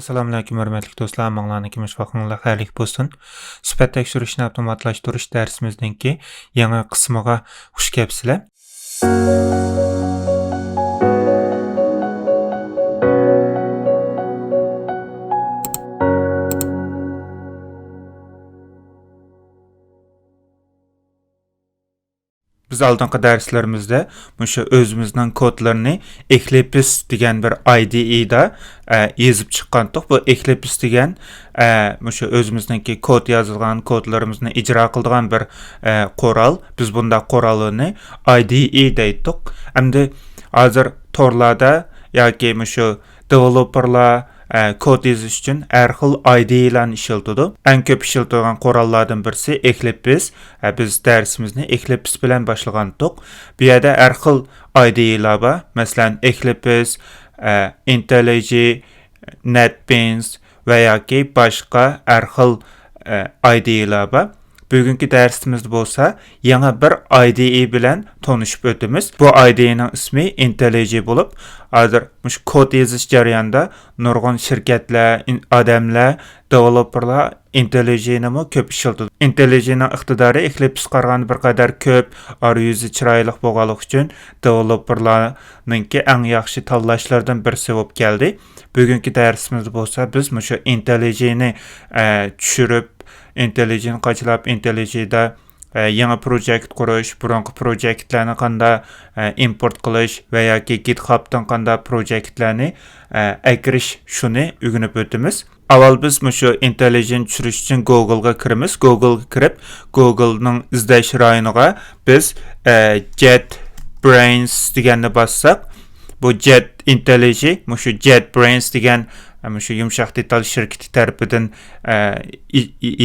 assalomu alaykum hurmatli do'stlar. Ammonlarnikimiz shifoxonalar xayrli bo'lsin. Sifat tekshirishni avtomatlashtirish darsimizningki yangi qismiga xush kelibsizlar. Biz aldınqı dərslarimizdə məşə özümüzdən kodlarını Eclipse degen bir IDE-də e, yazıb çıxqantıq. Bu Eclipse degen e, məşə özümüzdənki kod yazılğan kodlarımızı icra qıldığan bir e, qoral. Biz bunda qoralını IDE deydik. Əmdi hazır torlarda yoki məşə developerlar kod yazış üçün hər xil IDE-lərni işlətidi. Ən köp işlətilən qorallardan birisi Eclipse. E, biz dərsimizni Eclipse bilan başlagandıq. Bu yerdə hər xil IDE-lər var. Məsələn, Eclipse, IntelliJ, NetBeans və yoki başqa hər xil e, IDE-lər var. Bugünkü dərsimizdə bolsa, yana bir IDE bilan tanışıb ötümüz. Bu IDE'nin ismi IntelliJ bo'lib, hozir mush kod yozish jarayonida nurg'un shirkatlar, in- odamlar, developerlar IntelliJ'ni ko'p ishlatadi. IntelliJ'ning iqtidori Eclipse qaraganda bir qadar ko'p, arayüzü chiroyli bo'lganligi uchun developerlarningki eng yaxshi tanlashlardan birisi bo'lib keldi. Bugungi darsimizda bo'lsa, biz mushu IntelliJ'ni tushirib IntelliJ'ni qachlab IntelliJ'da e, yangi projekt qurish, burungi projektlarni qanday e, import qilish va yoki GitHubdan qanday projektlarni e, akirish shuni o'rganib o'tamiz. Avval biz mushu IntelliJ'ni tushirish uchun Google'ga kiramiz. Google'ga kirib, Google'ning izlash rayoniga biz e, JetBrains deganni bossak, bu Jet IntelliJ, mushu JetBrains degan mushu yumshoq detal shirkati tarafidan e,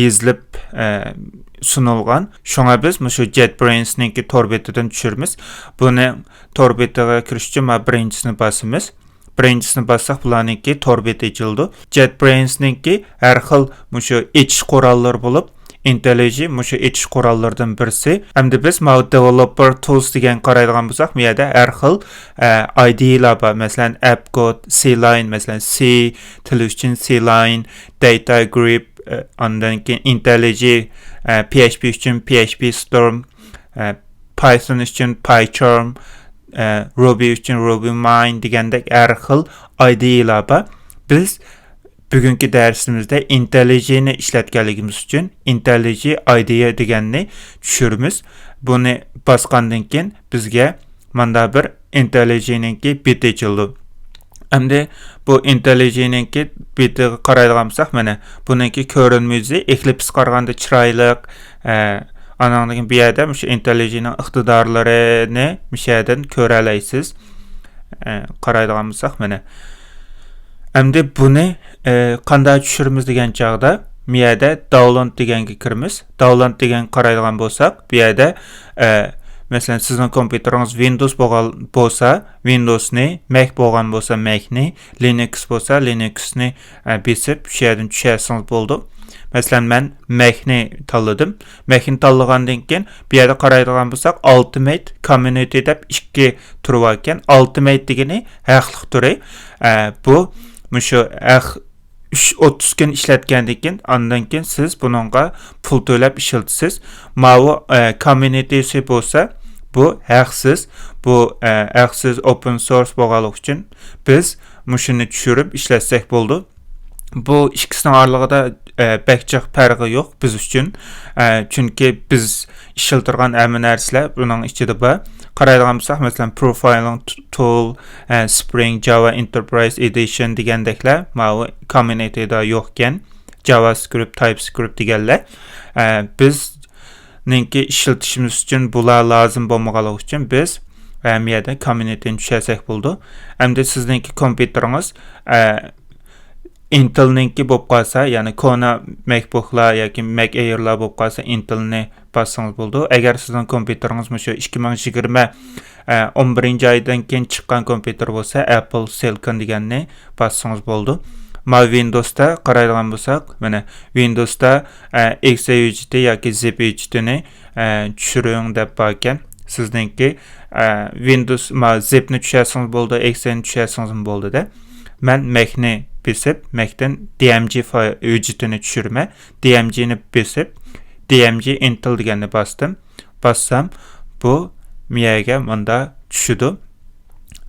izlib e, sunulgan. Şuna biz mushu JetBrains'ninki tor betidan tushirmiz. Buni tor betiga kirish uchun ma birinchisini bosamiz. Birinchisini bossak bularninki tor beti ochildi. JetBrains'ninki har xil mushu echish qurollar bo'lib, IntelliJ mushu echish qurollaridan birisi. Hamda biz ma developer tools degan qaraydigan bo'lsak, bu yerda har xil e, IDE'lar bor. Masalan, AppCode, C-Line, masalan, C uchun C-Line, Data Grip, e, keyin IntelliJ, e, PHP uchun PHP Storm, e, Python uchun PyCharm, e, Ruby uchun RubyMine degandek har xil IDE'lar bor. Biz bugungi darsimizda IntelliJ'ni ishlatganligimiz uchun IntelliJ IDE deganni tushiramiz. Buni bosgandan keyin bizga manda bir IntelliJ'ninki bit ochildi. Endi bu IntelliJ'ninki bitiga qaraydigan bo'lsak, mana buningki ko'rinmazi Eclipse qaraganda chiroyli, e, anandan keyin bu yerda o'sha IntelliJ'ning iqtidorlarini o'sha yerdan ko'ra olasiz. E, qaraydigan bo'lsak, mana e, qanday tushiramiz degan chog'da bu yerda download deganga kiramiz. Download degan qaraydigan bo'lsak, bu yerda e, masalan sizning kompyuteringiz Windows bo'lgan bo'lsa, Windowsni, Mac bo'lgan bo'lsa, Macni, Linux bo'lsa, Linuxni e, besib shu yerdan tushasangiz bo'ldi. Masalan, men Macni tanladim. Macni tanlagandan keyin bu yerda qaraydigan bo'lsak, Ultimate Community deb ikki turi bor ekan. Ultimate degani haqliq turi. E, bu mushu 30 kun ishlatgandan keyin ondan keyin siz buningga pul to'lab ishlatasiz. Mavu e, communitysi bo'lsa, bu haqsiz, bu e, open source bo'lganligi uchun biz mushuni tushirib ishlatsak bo'ldi. Bu ikkisining oralig'ida e, bakchiq farqi yo'q biz uchun. E, chunki biz ishiltirgan hamma narsalar buning ichida bor. Qaraydigan bo'lsak, masalan, profiling tool, e, Spring Java Enterprise Edition degandeklar, mana communityda yo'q ekan. JavaScript, TypeScript deganlar. E, biz ninki ishlatishimiz uchun bular lozim bo'lmaganligi uchun biz hamiyada communityni tushasak bo'ldi. Endi sizningki kompyuteringiz e, Intel'ninki bo'lib qolsa, ya'ni Kona MacBooklar yoki Mac Air'lar bo'lib qolsa, Intel'ni bossangiz bo'ldi. Agar sizning kompyuteringiz shu 2020 e, 11 oydan keyin chiqqan kompyuter bo'lsa, Apple Silicon deganni bossangiz bo'ldi. Ma Windowsda qaraydigan bo'lsak, mana Windowsda e, vujudi yoki zip vujudini e, tushiring deb bor ekan. Sizningki e, Windows ma zipni tushasangiz bo'ldi, exe'ni tushasangiz bo'ldi-da. Men Macni bilsib, Mac'dən DMG widgetini düşürmə, DMG-ni bilsib, DMG Intel deganni bastım. Bassam, bu miyaga munda tushidi.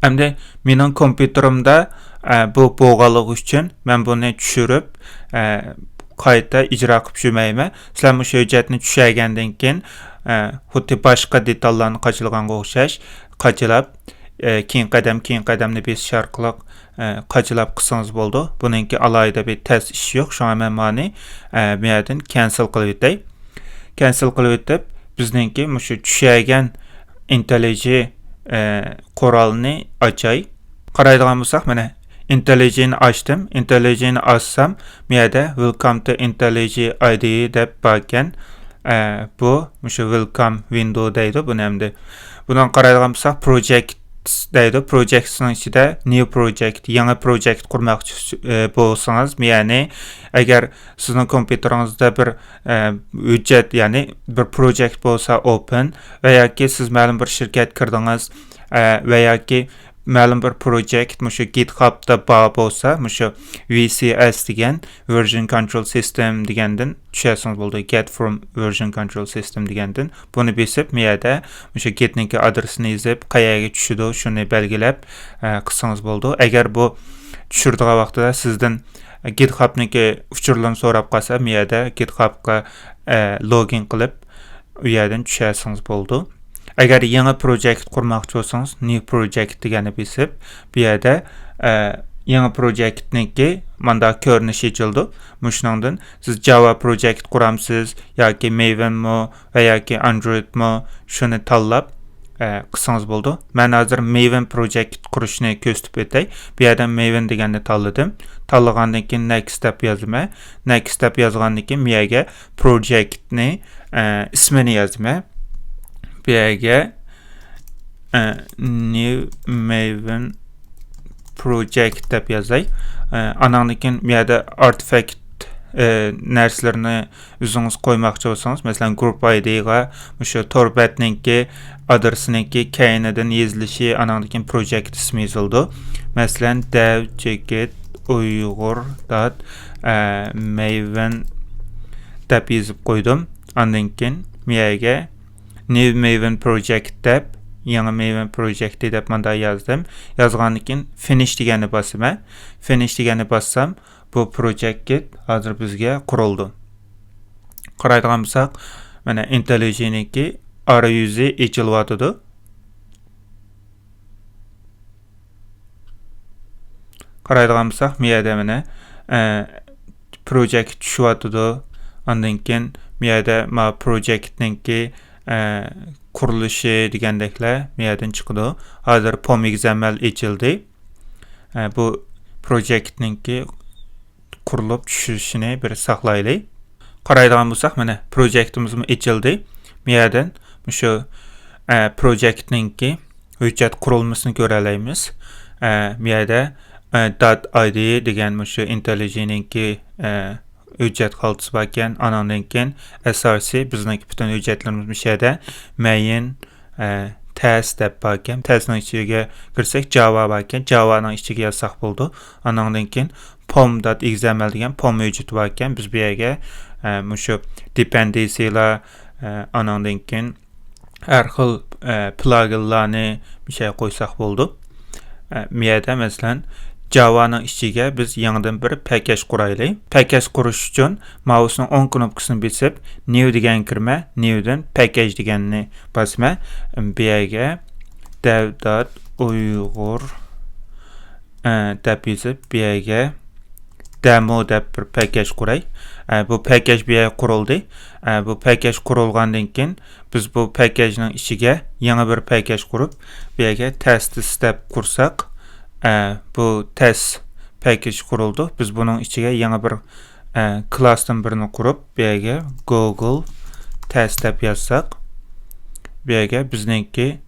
Hamda mening kompyuterimda bu bo'g'aliq uchun men buni tushirib, qayta ijro qilib tushmayman. Sizlar bu hujjatni tushirgandan keyin xuddi boshqa detallarni qochilganga o'xshash qochilab keyin qadam keyin qadamni besish orqali e, qachilab qilsangiz bo'ldi. Buningki alohida bir test ish yo'q. Shunga men mani e, bu yerdan cancel qilib o'tay. Cancel qilib o'tib bizningki shu tushirgan IntelliJ e, qurolni ochay. Qaraydigan bo'lsak, mana IntelliJ'ni ochdim. IntelliJ'ni ochsam, bu yerda Welcome to IntelliJ IDE deb bor ekan. E, bu shu Welcome window deydi buni hamda. Bundan qaraydigan bo'lsak, project deydi. Projects'ning ichida new project, yangi project qurmoqchi e, bo'lsangiz, ya'ni agar sizning kompyuteringizda bir e, hujjat, ya'ni bir project bo'lsa open va yoki siz ma'lum bir shirkat kirdingiz e, va yoki məlum bir projekt, məşə GitHub-da bağ bolsa, məşə VCS degen version control system degenden düşəsiniz boldu. Get from version control system degenden bunu bilsib miyədə məşə Git-ninki adresini izib qayağa düşüdü, şunu belgiləb e, qısınız boldu. Əgər bu düşürdüğü vaxtda sizdən GitHub-niki uçurlarını sorab qalsa, miyədə GitHub-qa e, login qılıb u yerdən düşəsiniz boldu. Agar yangi project qurmoqchi bo'lsangiz, new project degani besib, bu yerda e, yangi projektniki manda ko'rinishi ochildi. Mushundan siz Java project quramsiz yoki Maven mo va yoki Android mo shuni tanlab e, qilsangiz bo'ldi. Men hozir Maven project qurishni ko'rsatib o'tay. Bu yerda Maven deganni tanladim. Tanlagandan keyin next step yozaman. Next step yozgandan keyin bu yerga projectni e, ismini yozaman. Yerga e, new maven project deb yozay e, anandan keyin bu yerda artifact e, narsalarni o'zingiz qo'ymoqchi bo'lsangiz masalan group idga o'sha torbatninki adresiniki keyinidan yozilishi anandan keyin project ismi yozildi masalan dev jacket uyg'ur dot maven deb yozib qo'ydim andan keyin New Maven Project deb yangi Maven Project deb manda yozdim. Yozgandan keyin finish deganni bosaman. Finish deganni bossam, bu project hozir bizga qurildi. Qaraydigan bo'lsak, mana IntelliJ-niki arayuzi echilyotidi. Qaraydigan bo'lsak, bu yerda mana project tushyotidi. Ondan keyin bu yerda ma projectninki e, qurilishi degandeklar bu yerdan chiqdi hozir pom xml ochildi e, bu projektninki qurilib tushishini bir saqlaylik qaraydigan bo'lsak mana projektimiz ochildi bu yerdan shu e, projektninki hujjat qurilmasini ko'ra olamiz e, yerda e, .id degan shu IntelliJ'ninki e, xaltasi bor ekan anandan keyin src bizniki hujjatlarimiz bu yerda mayin e, test deb bor ekan testning ichiga kirsak java bor ekan javaning ichiga yozsak bo'ldi anandan keyin pom.xml degan pom bor ekan biz bu yerga e, shu dependencylar e, anandan keyin har xil pluginlarni bir şey qo'ysak bo'ldi bu yerda Java'nın ichiga biz yangidan bir package quraylik. Package qurish uchun mousening o'ng knopkasini besib, new degan kirma, newdan package deganni bosma. Bu yerga dev.uyg'ur deb yozib, bu yerga demo deb bir package quray. Bu package bu yerga qurildi. Bu package qurilgandan keyin biz bu packagening ichiga yangi bir package qurib, bu yerga test step qursak, e, bu test package kuruldu. Biz bunun ichiga yangi bir e, classdan birini qurib, bu yerga Google test deb yozsak, bu yerga bizningki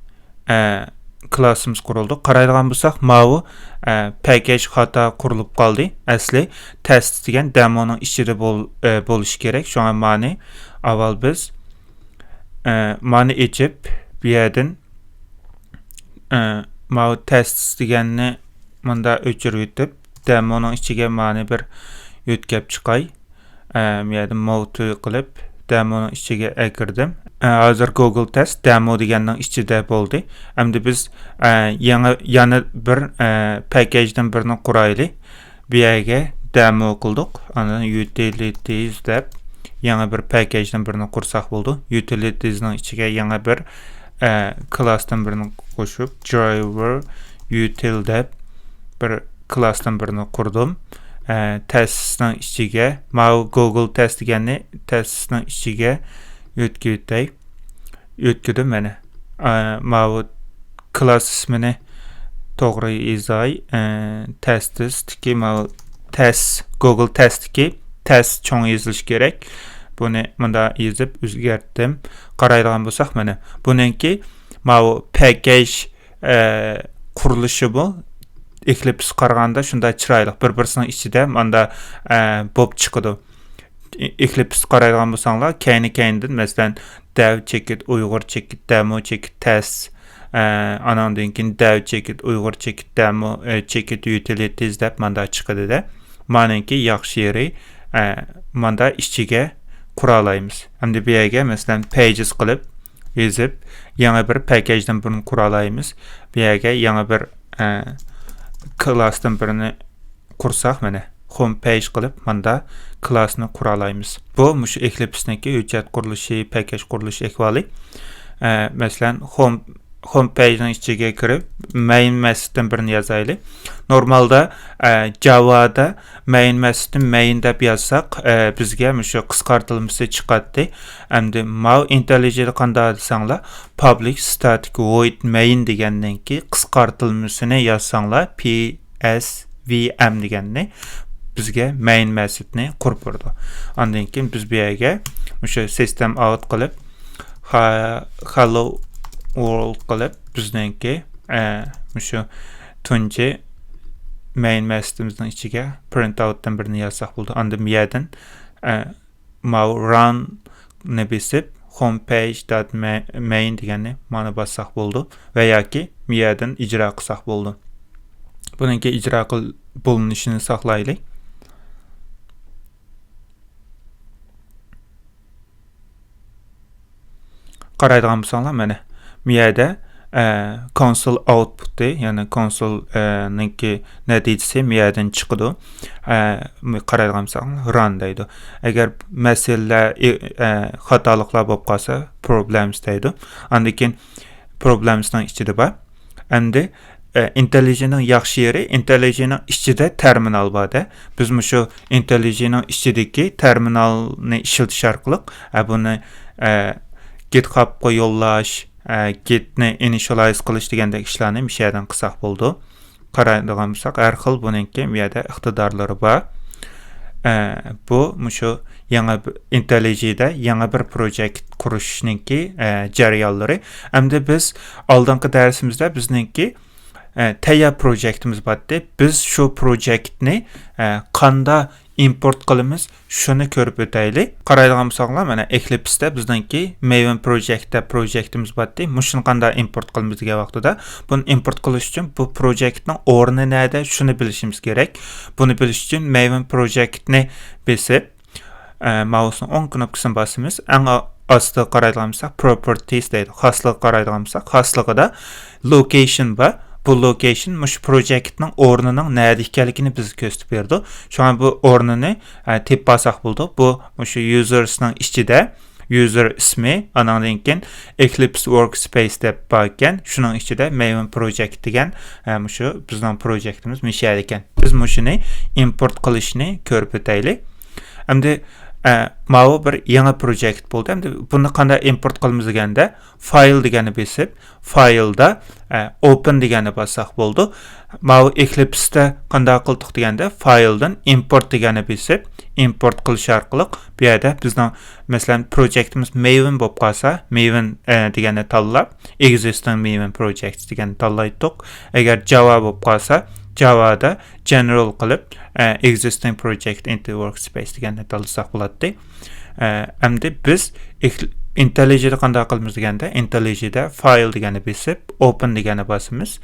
e, klassimiz qurildi. Qaraydigan bo'lsak, mavu e, package xato qurilib qoldi. Asli test degan demoning ichida bo'l, e, bo'lishi kerak. Shunga ma'ni avval biz e, ma'ni ichib bu yerdan e, mau test deganni manda o'chirib o'tib demoning ichiga mani bir yo'tkab chiqay yerda moutu qilib demoning ichiga kirdim hozir google test demo deganning ichida bo'ldi. Endi biz yangi yana bir packajdan birini quraylik bu yerga demo qildik utilities deb yangi bir packajdan birini qursak bo'ldi utilitiesning ichiga yangi bir classdan birini qo'shib driver util deb bir classdan birini qurdim testning ichiga google test deganni testning ichiga yo'tkitay yo'tkidim mana mau class ismini to'g'ri yozay testistiki mau test google testki test cho'ng yozilishi kerak. Buni bunda yozib o'zgartdim. Qaraydigan bo'lsak mana buniki mau package qurilishi bu Eclipse qaraganda shunday chiroyli bir birisining ichida manda bo'lib chiqadi Eclipse qaraydigan bo'lsanglar kayni kaynidan masalan dev chekit uyg'ur chekit demo chekit test anandan keyin dev chekit uyg'ur chekit demo chekit utilities deb manda chiqadida maniki yaxshi yeri manda ichiga qura olamiz hamda bu yerga masalan pages qilib yozib yangi bir packajdan buni qura olamiz bu yerga yangi bir classdan birini qursak mana home page qilib manda classni qura olamiz bu mushu eclipseniki hujjat qurilishi package qurilishi ahvoli masalan home home pagening ichiga kirib main methoddan birini yozaylik normalda javada main methodni main deb yozsak bizga shu qisqartirilmasi chiqadi endi mau intelligi qanday desanglar public static void main degandan keyin qisqartirilmasini yozsanglar psvm deganni bizga main methodni qurib berdi undan keyin biz bu yerga o'sha system out qilib hello qilib bizniki shu tunji main methodimizning ichiga print outdan birini yozsak bo'ldi. Anda yerdan mau run ni besib homepage.main deganni mana bossak bo'ldi va yoki bu yerdan ijro qilsak bo'ldi. Buniki ijro qil bo'linishini saqlaylik. Qaraydigan bo'lsanglar mana bu yerda console output'i ya'ni konsolniki natijasi bu yerdan chiqadi qaraydigan bo'lsanglar run deydi agar masalalar xatoliklar bo'lib qolsa problems deydi andan keyin problemsning ichida bor endi intelligenning yaxshi yeri intelligenning ichida terminal borda biz shu intelligenning ichidagi terminalni ishlatish orqali buni githubga yo'llash gitni initialize qilish degandek ishlarni bu yerdan qilsak bo'ldi qaraydigan bo'lsak har xil buniki bu yerda iqtidorlari bor bu shu yangi intelligida yangi bir projekt qurishniki jarayonlari endi biz oldingi darsimizda bizniki tayyor projektimiz bor deb biz shu projektni qanda import qilamiz. Shuni ko'rib o'taylik. Qaraydigan bo'lsanglar mana eclipseda bizniki maven projektda projektimiz borda. Mushuni qanday import qilamiz degan vaqtida. Buni import qilish uchun bu projektning o'rni nada shuni bilishimiz kerak. Buni bilish uchun maven projektni besib mausni o'ng knopkasini bosamiz. Eng ostida qaraydigan bo'lsak properties deydi. Xoslik qaraydigan bo'lsak xosligida location bor bu location mush projektning o'rnining nada ekanligini bizga ko'rsatib berdi shu bu o'rnini tep olsak bo'ldi bu o'sha usersning ichida user ismi andan keyin eclipse workspace deb bor ekan shuning ichida maven project degan shu bizning projektimiz mishar ekan biz shuni import qilishni ko'rib o'taylik endi mau bir yangi projekt bo'ldi endi buni qanday import qilamiz deganda fayl degani besib faylda open degani bossak bo'ldi mau eclipseda qanday qildik deganda fayldan import degani besib import qilish orqali bu yerda bizning masalan projektimiz maven bo'lib qolsa maven degani tanlab existing maven project degani tanlaydik agar java bo'lib qolsa javada general qilib uh, existing project into workspace deganni tanlasak bo'ladi endi biz IntelliJ'da qanday qilamiz deganda IntelliJ'da file degani besib open degani bosamiz.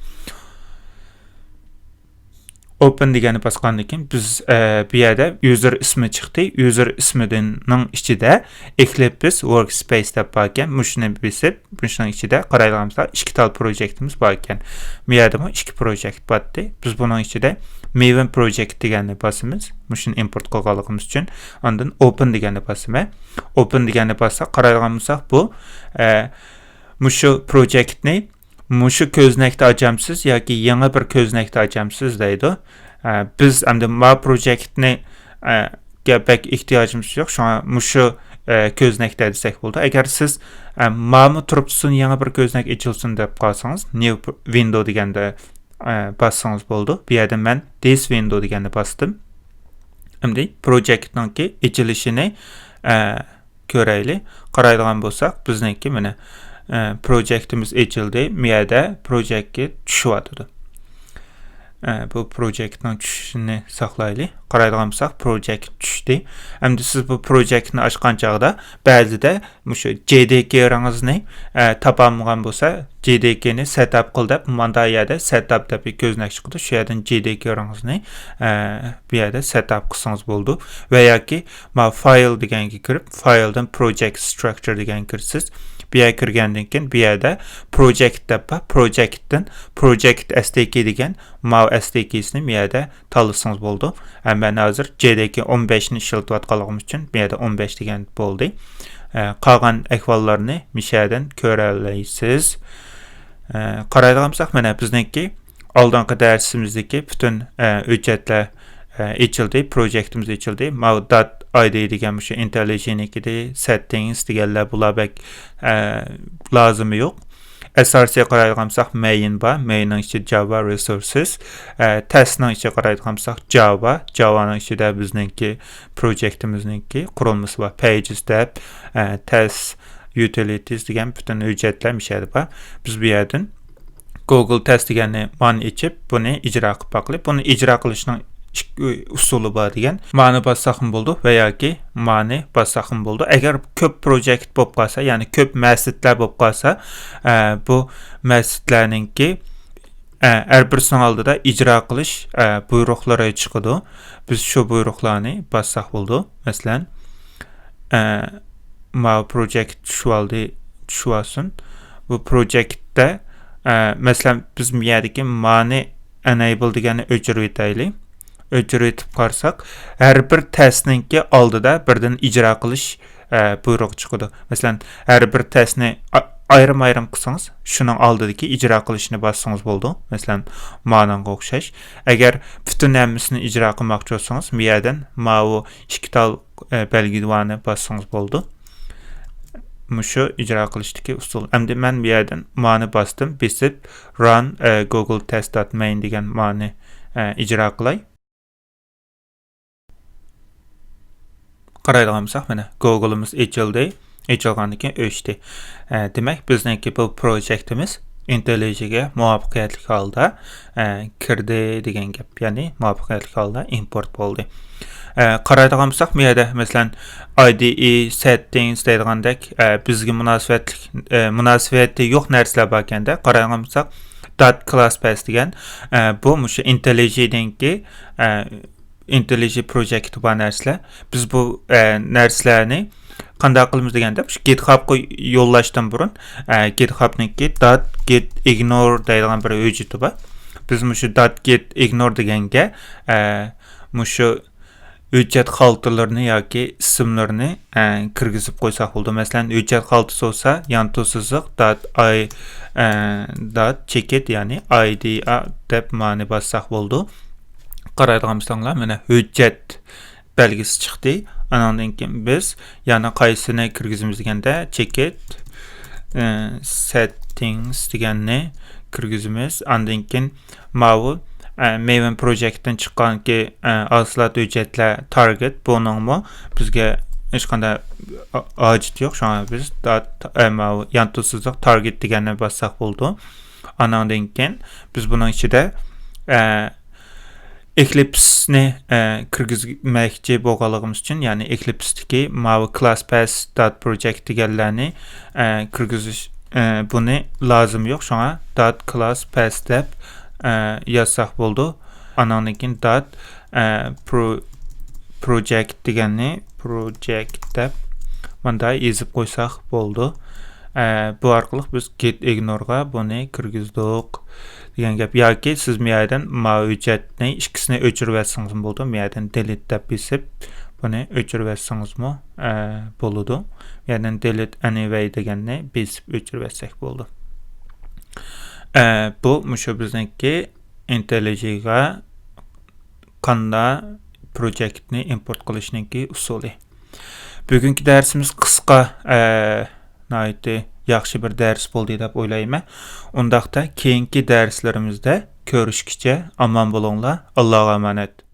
Open degeni basqandan keyin biz e, bu yerda user ismi chiqdi. User ismining ichida Eclipse workspace deb bor ekan. Mushuni besib, shuning ichida qaraydiganimizda ikki tal projektimiz bor ekan. Bu yerda ikki projekt bordi. Biz buning ichida Maven project deganni bosamiz. Mushuni import qilganligimiz uchun. Ondan open deganni bosaman. Open deganni bossak, qaraydigan bo'lsak, bu e, mushu projektni mushu ko'znakda ochamsiz yoki yangi bir ko'znakda ochamsiz deydi. E, biz endi ma projektni e, gapak ehtiyojimiz yo'q. Shunga mushu e, ko'znakda desak bo'ldi. Agar siz e, ma'mi turibsin yangi bir ko'znak ochilsin deb qolsangiz, new window deganda bassangiz bo'ldi. Bu yerda men this window deganni bosdim. Endi projektninki ochilishini e, ko'raylik. Qaraydigan bo'lsak, bizniki mana e, projektimiz ochildi. Bu yerda projektga tushyotidi. E, bu projektning tushishini saqlaylik. Qaraydigan bo'lsak, projekt tushdi. Endi siz bu projektni ochgan chog'da ba'zida mushu JDK rangizni e, topolmagan bo'lsa, JDK ni setup qil deb manda yerda setup deb ko'znak chiqdi. Shu yerdan JDK rangizni e, bu yerda setup qilsangiz bo'ldi. Va yoki file deganga kirib, filedan project structure degan kirsiz. Bu yerga kirgandan keyin bu yerda project deb projectdan project stk degan mav stksini bu yerda tanlasangiz bo'ldi man hozir jdk 15 ni ishlatayotganligimiz uchun bu yerda 15 degan bo'ldi qolgan ahvollarni mishadan ko'ra olasiz qaraydigan bo'lsak mana bizniki oldingi darsimizdagi butun hujjatlar ochildi projektimiz ochildi mavdat ID degan o'sha IntelliJ2'de settings deganlar bular bak lozimi yo'q. asosiy qaraydigan bo'lsak main bor mainning ichida java resources. Testning ichiga qaraydigan bo'lsak java. Javaning ichida bizningki projektimizningki qurilmasi bor pages deb test utilities degan butun hujjatlar mishadi bor biz bu yerdan google test deganni man ichib buni ijro qilib boqlik buni ijro qilishning usuli bor degan ma'ni bassaqim bo'ldi va yoki ma'ni bassaqim bo'ldi agar ko'p projekt bo'lib qolsa ya'ni ko'p masjidlar bo'lib qolsa e, bu masjidlarninki e, har birisining oldida ijro qilish e, buyruqlari chiqadi biz shu buyruqlarni bassaq bo'ldi masalan ma projekt tushib oldi tushib olsin bu projektda masalan biz bu yerdagi ma'ni enable deganni o'chirib o'taylik o'chirib etib qarasak har bir testninki oldida birdan ijro qilish e, buyruq chiqadi masalan har bir ayrim qilsangiz shuning oldidagi ijro qilishni bossangiz bo'ldi masalan mananga o'xshash agar butun hammasini ijro qilmoqchi bo'lsangiz bu yerdan mau ikki tal e, belgivani bossangiz bo'ldi mushu ijro qilishdagi usul. Endi man bu yerdan mani bosdim besib run e, google test.main mani ijro qilay qaraydigan bo'lsak mana google'imiz ochildi ochilgandan keyin o'chdi demak bizniki bu projektimiz IntelliJ'ga muvaffaqiyatli holda kirdi degan gap ya'ni muvaffaqiyatli holda import bo'ldi qaraydigan bo'lsak bu yerda IDE settings deydigandek bizga munosabatli munosabati yo'q narsalar bor ekanda qaraydigan dot class pass degan bu mushu IntelliJ'danki IntelliJ project bor narsalar biz bu e, narsalarni qanday qilamiz deganda githubga yo'llashdan burun. E, githubniki dot get ignore deydigan bir hujjati bor biz shu dot get ignore deganga e, shu hujjat xaltalarini yoki ismlarini e, kirgizib qo'ysak bo'ldi masalan hujjat xaltasi bo'lsa yan to'siziq dot i dot cheket ya'ni ida deb ma'ni bossak bo'ldi qaraydigan bo'lsanglar mana hujjat belgisi chiqdi anandan keyin biz? Yana qaysini kirgizamiz deganda checkout e, settings deganni kirgizamiz andan keyin mavu e, Maven projektdan chiqqanki e, aslat hujjatlar target buningmi bizga hech qanday hojat yo'q shunga biz yantusizlik target deganni bossak bo'ldi anandan keyin biz buning ichida Eclipse'ni e, kirgizmoqchi bo'lganligimiz uchun ya'ni Eclipse'dagi mavi classpass.project deganlarni e, kirgizish e, buni lozim yo'q shunga .classpass deb e, yozsak bo'ldi Anandan keyin dot e, pro project deganni project deb manda yezib qo'ysak bo'ldi. E, bu orqali biz get ignore'ga buni kirgizdik degan gap yoki siz bu yerdan mavjudni ikkisini o'chirib bo'ldi. Bu yerdan delete deb besib buni o'chirib bo'ladi. Bu yerdan delete anyway deganni besib o'chirib yotsak bo'ldi. Bu mushu bizniki IntelliJ'ga qanda projektni import qilishniki usuli. Bugungi darsimiz qisqa, yaxshi bir dars bo'ldi deb o'ylayman. Undaqda keyingi darslarimizda ko'rishguncha omon bo'linglar. Allohga omonat.